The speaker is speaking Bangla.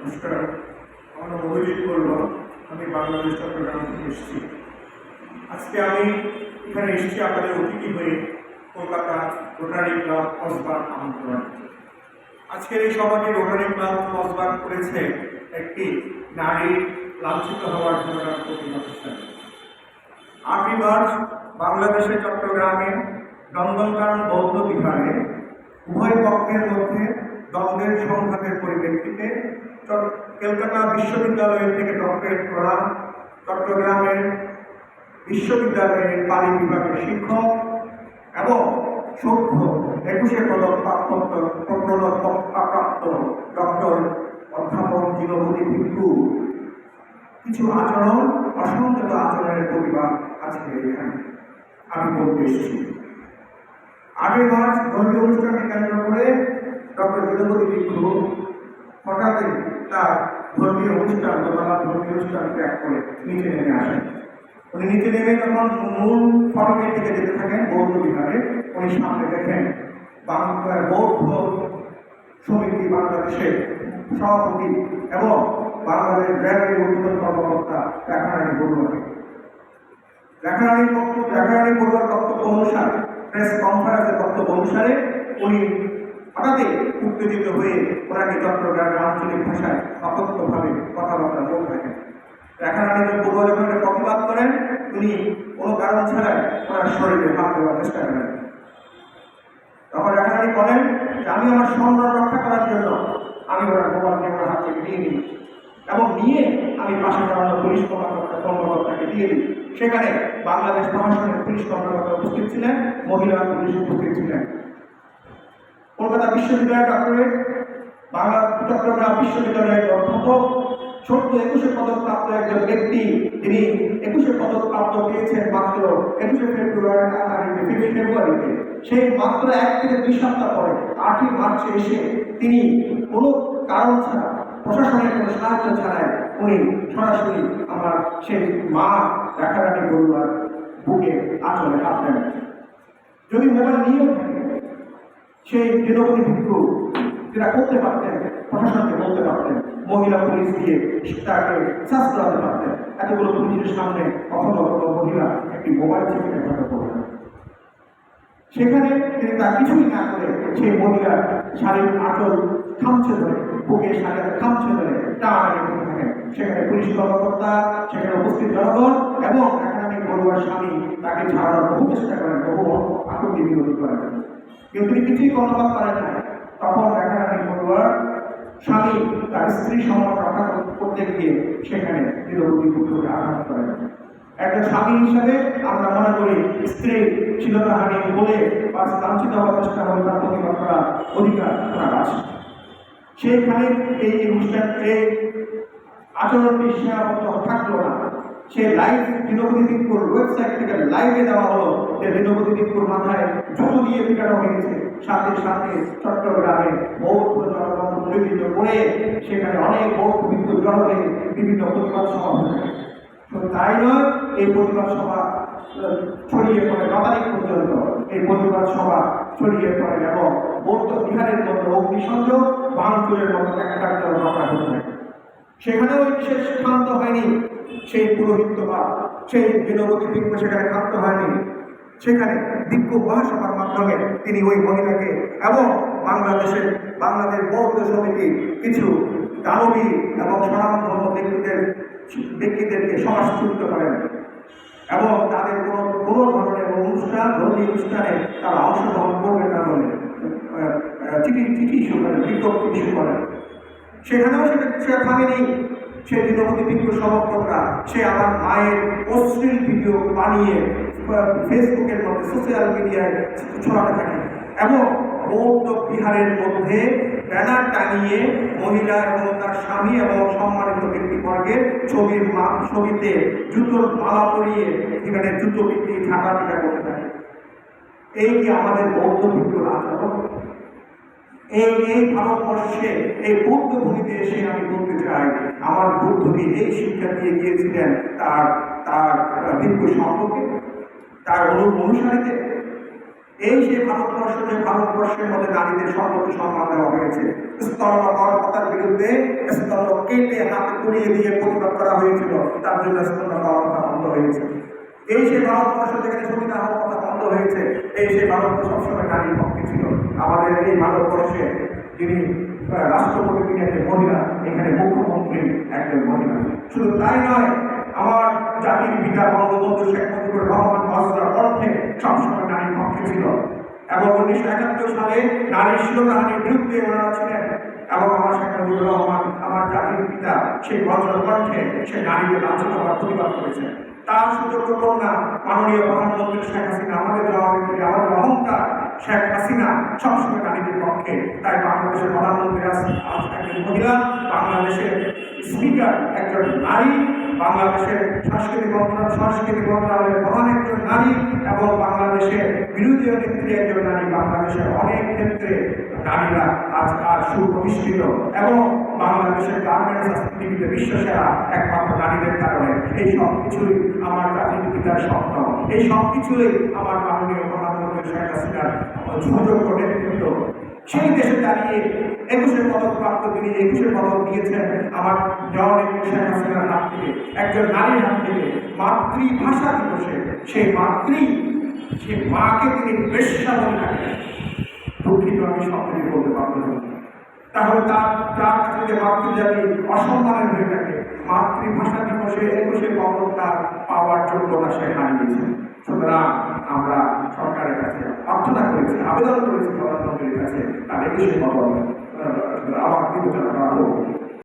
নমস্কার। আমার অভিজিৎ বলব আমি বাংলাদেশ চট্টগ্রাম থেকে এসেছি। আজকে আমি এখানে এসেছি আপনাদের অতিথি হয়ে কলকাতা রোটারি ক্লাব কসবাগ আমন্ত্রণ। আজকের এই সভাটি রোটারি ক্লাব কসবাগ করেছে একটি নারী লাঞ্ছিত হওয়ার ঘটনার প্রতিবাদ হিসাবে আটই মার্চ বাংলাদেশের চট্টগ্রামে নন্দনকানন বৌদ্ধ বিহারে উভয় পক্ষের মধ্যে দ্বন্দ্বের সংঘাতের পরিপ্রেক্ষিতে কলকাতা বিশ্ববিদ্যালয় থেকে ডক্টরেট করা চট্টগ্রামের বিশ্ববিদ্যালয়ের পালি বিভাগের শিক্ষক এবং সভ্য একুশে পদক প্রাপ্ত প্রাপ্ত ডক্টর অধ্যাপক দীনবতী ভিক্ষু। কিছু আচরণ অসংযত আচরণের প্রতিবাদ আজকে এখানে আমি বলতে এসেছি। আটই মার্চ ধর্মীয় অনুষ্ঠানকে কেন্দ্র করে ডক্টর বিনোদী ভিক্ষু হঠাৎই তার ধর্মীয় অনুষ্ঠান দোতলা ধর্মীয় অনুষ্ঠান ত্যাগ করে নিচে নেমে আসেন। উনি নিচে নেমে যখন মূল ফটকের দিকে যেতে থাকেন বৌদ্ধ বিহারে। উনি সামনে দেখেন বাংলার বৌদ্ধ সমিতি বাংলাদেশের সভাপতি এবং বাংলাদেশ ব্যাংকের উদ্বোধন কর্মকর্তা লেখারানী বড়ুয়াকে লেখারানীর বক্তব্য লেখারানী বড়ুয়ার বক্তব্য অনুসারে, প্রেস কনফারেন্সের বক্তব্য অনুসারে উনি হঠাৎই উত্তেজিত হয়ে ওনাকে চট্টগ্রামের আঞ্চলিক ভাষায় অকথ্যভাবে কথাবার্তা বলতে থাকেন। লেখারানী বড়ুয়া যখন প্রতিবাদ করেন উনি কোনো কারণ ছাড়াই ওনার শরীরে হাত দেওয়ার চেষ্টা করেন। তখন রাখারানি বলেন যে, আমি আমার সম্মান রক্ষা করার জন্য আমি ওনার মোবাইলকে ওনার হাত থেকে নিয়ে নিই এবং নিয়ে আমি পাশে দাঁড়ানো পুলিশ কর্মকর্তা কর্মকর্তাকে দিয়ে দিই। সেখানে বাংলাদেশ প্রশাসনের পুলিশ কর্মকর্তা উপস্থিত ছিলেন, মহিলা পুলিশ উপস্থিত ছিলেন। কলকাতা বিশ্ববিদ্যালয়ের ডক্টরেট, বাংলা চট্টগ্রাম বিশ্ববিদ্যালয়ের অধ্যাপক ছোট্ট একুশে পদক প্রাপ্ত একজন ব্যক্তি যিনি একুশে পদক প্রাপ্ত পেয়েছেন মাত্র একুশে ফেব্রুয়ারি তারিখে ফিফটি ফেব্রুয়ারিতে সেই মাত্র এক থেকে দুই সপ্তাহ পরে, আটই মার্চে এসে তিনি কোনো কারণ ছাড়া, প্রশাসনের কোনো সাহায্য ছাড়াই উনি সরাসরি আমার সেই মা রাখারানি বড়ুয়ার বুকে আচলে হাত যদি মোবাইল নিয়েও থাকে সেই দীনবতী ভিক্ষু, যেটা করতে পারতেন, প্রশাসনকে বলতে পারতেন, মহিলা পুলিশ দিয়ে তাকে চাষ করাতে পারতেন। এতগুলো পুলিশের সামনে কখনো কোনো মহিলা একটি মোবাইল থেকে ব্যবহার করবেন সেখানে তিনি তার কিছুই না করে সেই মহিলার শাড়ির আঁচল খামছে ধরে, বুকে শাড়ির খামছে ধরে করতে থাকেন। সেখানে পুলিশ কর্মকর্তা, সেখানে উপস্থিত জনগণ এবং একাডেমি বড়ুয়ার স্বামী তাকে ছাড়ানোর বহু চেষ্টা করেন, বহু আপত্তি বিরোধী করেন। তিনি কিছুই কর্ণপাত করেন না তখন দেখা একাডেমি বড়ুয়ার স্বামী তার স্ত্রী সম্মান রক্ষা করতে গিয়ে সেখানে বিরোধী পুত্রকে আঘাত করেন একটা স্বামী হিসাবে আমরা মনে করি, স্ত্রী শিলতাহানি বলে বা লাঞ্ছিত হওয়ার চেষ্টা হবে তার প্রতিবাদ করার অধিকার ওনার আছে। সেখানে এই অনুষ্ঠান, এই আচরণটি সীমাবদ্ধ থাকল না। সে লাইভ দীনবতী দিকপুর ওয়েবসাইট থেকে লাইভে দেওয়া হলো। যে দীনবতী দিকপুর মাথায় দিয়ে পিটানো হয়েছে। সাথে সাথে চট্টগ্রামে বৌদ্ধ জনগণ পরিচিত করে সেখানে অনেক বৌদ্ধ বিদ্যুৎ জড়ো বিভিন্ন প্রতিবাদ সভা তাই নয়, এই প্রতিবাদ সভা ছড়িয়ে পড়ে ন পর্যন্ত। এই প্রতিবাদ সভা ছড়িয়ে পড়ে এবং বৌদ্ধ বিহারের মতো অগ্নিসংযোগ ভাঙচুরের মতো একটা ঘটনা ঘটে থাকে। সেখানেও বিশেষ ক্ষান্ত হয়নি। সেই পুরোহিত বা সেই দীনবতী ভিক্ষু সেখানে ক্ষান্ত হয়নি। সেখানে ভিক্ষু মহাসভার মাধ্যমে তিনি ওই মহিলাকে এবং বাংলাদেশের, বাংলাদেশ বৌদ্ধ সমিতি কিছু দানবী এবং স্বনামধন্য ব্যক্তিদের, ব্যক্তিদেরকে সমাজচ্যুত করেন এবং তাদের কোনো কোনো ধরনের অনুষ্ঠান, ধর্মীয় অনুষ্ঠানে তারা অংশগ্রহণ করবেন না বলে চিঠি চিঠি ইস্যু করেন, বিজ্ঞপ্তি ইস্যু করেন। সেখানেও সেটা সে থামেনি। সে দীনবতী ভিডিও সমর্থকরা, সে আমার মায়ের অশ্লীল ভিডিও বানিয়ে ফেসবুকের মধ্যে সোশ্যাল মিডিয়ায় ছড়াতে থাকে। এবং বৌদ্ধ বিহারের মধ্যে ব্যানার টাঙিয়ে মহিলা এবং তার স্বামী এবং সম্মানিত ব্যক্তিবর্গের ছবির ছবিতে জুতোর মালা পরিয়ে সেখানে জুতো বিক্রি ঠাকা পিটা করতে থাকে। এই কি আমাদের বৌদ্ধ ভিডিওর আচরণ, এই এই ভারতবর্ষে, এই বৌদ্ধ ভূমিতে এসে আমি বলতে চাই, আমার বুদ্ধকে এই শিক্ষা দিয়ে গিয়েছিলেন তার তার ভিক্ষু সম্পর্কে? তার অনু অনুসারীদের এই যে ভারতবর্ষ, যে ভারতবর্ষের মধ্যে নারীদের সর্বোচ্চ সম্মান দেওয়া হয়েছে স্তরপাতার বিরুদ্ধে বিরুদ্ধে স্তম্ভ কেটে হাতে তুলিয়ে দিয়ে প্রতিবাদ করা হয়েছিল, তার জন্য স্তম্ভ কথা বন্ধ হয়েছে। এই সে ভারতবর্ষ যেখানে সতীদাহ কথা বন্ধ হয়েছে, এই সে ভারতবর্ষ সবসময় নারীর পক্ষে ছিল। আমাদের এই ভারতবর্ষে যিনি রাষ্ট্রপতি, তিনি একজন মহিলা, এখানে মুখ্যমন্ত্রী একজন মহিলা। শুধু তাই নয়, আমার জাতির পিতা বঙ্গবন্ধু শেখ মুজিবুর রহমান সবসময় নারীর পক্ষে ছিল এবং উনিশশো একাত্তর সালে নারী শিরোধানের বিরুদ্ধে ওনারা ছিলেন। এবং আমার শেখ মুজিবুর রহমান, আমার জাতির পিতা সেই বজ্র কণ্ঠে সে লাঞ্ছিত হওয়ার প্রতিবাদ তার কন্যা মাননীয় প্রধানমন্ত্রী শেখ হাসিনা, আমাদের জননেত্রী আমাদের অহংকার শেখ হাসিনা সবসময় নারীদের পক্ষে। তাই বাংলাদেশের প্রধানমন্ত্রী একজন মহিলা, বাংলাদেশের স্পিকার একজন নারী, বাংলাদেশের সাংস্কৃতিক মন্ত্রণালয় সাংস্কৃতিক মন্ত্রণালয়ের প্রধান একজন নারী এবং বাংলাদেশের বিরোধী নেত্রী একজন নারী বাংলাদেশের অনেক ক্ষেত্রে নারীরা আজ আজ সুপ্রতিষ্ঠিত এবং বাংলাদেশের গার্মেন্টস পৃথিবীতে বিশ্বসেরা একমাত্র নারীদের কারণে এই সব কিছুই আমার জাতির পিতার স্বপ্ন। এই সব কিছুই আমার মাননীয় প্রধানমন্ত্রী শেখ হাসিনার সুযোগ্য নেতৃত্ব সেই দেশে দাঁড়িয়ে একুশে পদক প্রাপ্ত তিনি একুশে পদক দিয়েছেন আমার জননেত্রী শেখ হাসিনার হাত থেকে, একজন নারীর হাত থেকে, মাতৃভাষা দিবসে, সেই মাতৃ, সেই মাকে তিনি বেশ্যা বলে ডাকেন। দুঃখিত, আমি শব্দটি বলতে পারব তাহলে তার যার কাছে যে মাতৃজাতি অসম্মানের হয়ে থাকে মাতৃভাষা দিবসে একুশে পদক তার পাওয়ার যোগ্যতা সে হারিয়েছে সুতরাং আমরা সরকারের কাছে প্রার্থনা করেছি, আবেদন করেছি প্রধানমন্ত্রীর কাছে, তার একুশে পদক আবার বিবেচনা করা হোক।